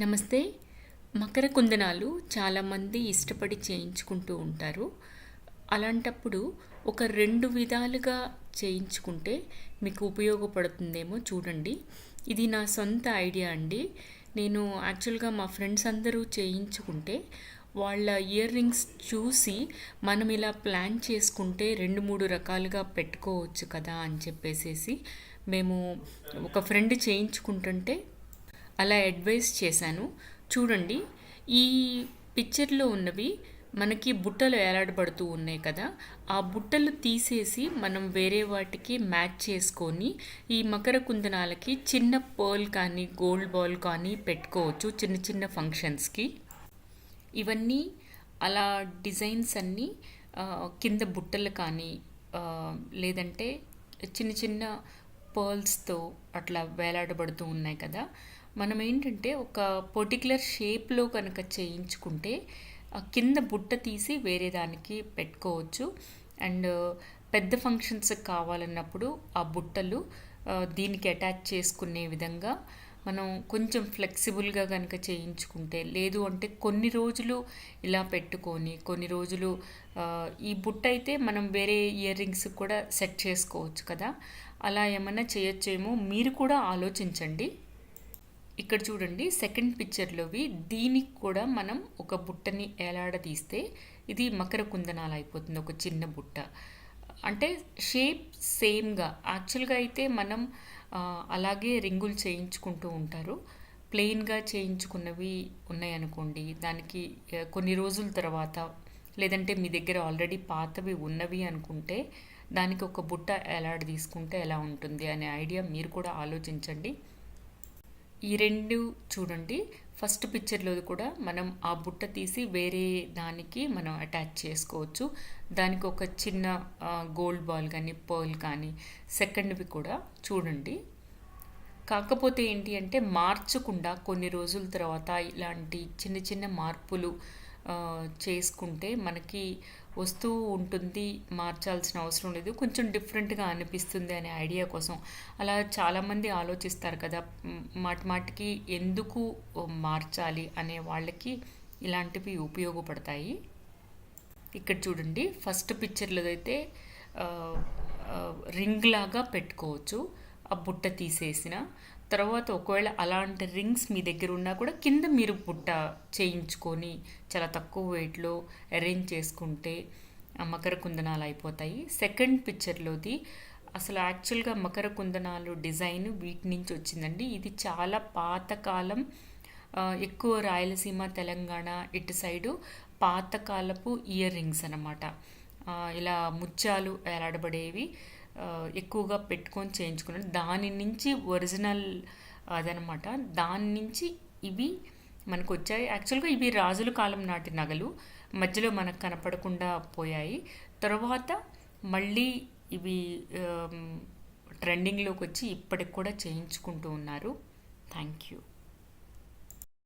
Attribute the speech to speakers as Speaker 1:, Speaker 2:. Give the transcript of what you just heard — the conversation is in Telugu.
Speaker 1: నమస్తే. మకర కుందనాలు చాలామంది ఇష్టపడి చేయించుకుంటూ ఉంటారు. అలాంటప్పుడు ఒక రెండు విధాలుగా చేయించుకుంటే మీకు ఉపయోగపడుతుందేమో చూడండి. ఇది నా సొంత ఐడియా అండి. నేను యాక్చువల్గా మా ఫ్రెండ్స్ అందరూ చేయించుకుంటే వాళ్ళ ఇయర్ రింగ్స్ చూసి మనం ఇలా ప్లాన్ చేసుకుంటే రెండు మూడు రకాలుగా పెట్టుకోవచ్చు కదా అని చెప్పేసేసి మేము ఒక ఫ్రెండ్ చేయించుకుంటుంటే అలా అడ్వైస్ చేశాను. చూడండి ఈ పిక్చర్లో ఉన్నవి మనకి బుట్టలు ఏలాడబడుతూ ఉన్నాయి కదా ఆ బుట్టలు తీసేసి మనం వేరే వాటికి మ్యాచ్ చేసుకొని ఈ మకర కుందనాలకి చిన్న పర్ల్ కానీ గోల్డ్ బాల్ కానీ పెట్టుకోవచ్చు చిన్న చిన్న ఫంక్షన్స్కి ఇవన్నీ అలా డిజైన్స్ అన్నీ కింద బుట్టలు కానీ లేదంటే చిన్న చిన్న పర్ల్స్తో అట్లా వేలాడబడుతూ ఉన్నాయి కదా మనం ఏంటంటే ఒక పర్టికులర్ షేప్లో కనుక చేయించుకుంటే కింద బుట్ట తీసి వేరే దానికి పెట్టుకోవచ్చు. అండ్ పెద్ద ఫంక్షన్స్ కావాలన్నప్పుడు ఆ బుట్టలు దీనికి అటాచ్ చేసుకునే విధంగా మనం కొంచెం ఫ్లెక్సిబుల్గా కనుక చేయించుకుంటే లేదు అంటే కొన్ని రోజులు ఇలా పెట్టుకొని కొన్ని రోజులు ఈ బుట్ట అయితే మనం వేరే ఇయర్ రింగ్స్ కూడా సెట్ చేసుకోవచ్చు కదా. అలా ఏమైనా చేయొచ్చేమో మీరు కూడా ఆలోచించండి. ఇక్కడ చూడండి సెకండ్ పిక్చర్లోవి దీనికి కూడా మనం ఒక బుట్టని ఏలాడదీస్తే ఇది మకర కుందనాలు అయిపోతుంది ఒక చిన్న బుట్ట. అంటే షేప్ సేమ్గా యాక్చువల్గా అయితే మనం అలాగే రింగులు చేయించుకుంటూ ఉంటారు. ప్లెయిన్గా చేయించుకున్నవి ఉన్నాయనుకోండి దానికి కొన్ని రోజుల తర్వాత లేదంటే మీ దగ్గర ఆల్రెడీ పాతవి ఉన్నవి అనుకుంటే దానికి ఒక బుట్ట ఎలాడ తీసుకుంటే ఎలా ఉంటుంది అనే ఐడియా మీరు కూడా ఆలోచించండి. ఈ రెండు చూడండి. ఫస్ట్ పిక్చర్లో కూడా మనం ఆ బుట్ట తీసి వేరే దానికి మనం అటాచ్ చేసుకోవచ్చు. దానికి ఒక చిన్న గోల్డ్ బాల్ కానీ పర్ల్ కానీ సెకండ్వి కూడా చూడండి. కాకపోతే ఏంటి అంటే మార్చకుండా కొన్ని రోజుల తర్వాత ఇలాంటి చిన్న చిన్న మార్పులు చేసుకుంటే మనకి వస్తూ ఉంటుంది మార్చాల్సిన అవసరం లేదు. కొంచెం డిఫరెంట్గా అనిపిస్తుంది అనే ఐడియా కోసం. అలా చాలామంది ఆలోచిస్తారు కదా మాటి మాటికి ఎందుకు మార్చాలి అనే వాళ్ళకి ఇలాంటివి ఉపయోగపడతాయి. ఇక్కడ చూడండి ఫస్ట్ పిక్చర్లో అయితే రింగ్ లాగా పెట్టుకోవచ్చు. ఆ బుట్ట తీసేసిన తర్వాత ఒకవేళ అలాంటి రింగ్స్ మీ దగ్గర ఉన్నా కూడా కింద మీరు బుట్ట చేయించుకొని చాలా తక్కువ వెయిట్లో అరేంజ్ చేసుకుంటే ఆ మకర కుందనాలు అయిపోతాయి. సెకండ్ పిక్చర్లోది అసలు యాక్చువల్గా మకర కుందనాలు డిజైన్ వీటి నుంచి వచ్చిందండి. ఇది చాలా పాతకాలం ఎక్కువ రాయలసీమ తెలంగాణ ఇటు సైడు పాతకాలపు ఇయర్ రింగ్స్ అనమాట ఇలా ముత్యాలు వేలాడబడేవి ఎక్కువగా పెట్టుకొని చేయించుకున్నాను దాని నుంచి ఒరిజినల్ అదనమాట. దాని నుంచి ఇవి మనకు వచ్చాయి యాక్చువల్గా ఇవి రాజుల కాలం నాటి నగలు. మధ్యలో మనకు కనపడకుండా పోయాయి. తర్వాత మళ్ళీ ఇవి ట్రెండింగ్లోకి వచ్చి ఇప్పటికి కూడా చేయించుకుంటూ ఉన్నారు. Thank you.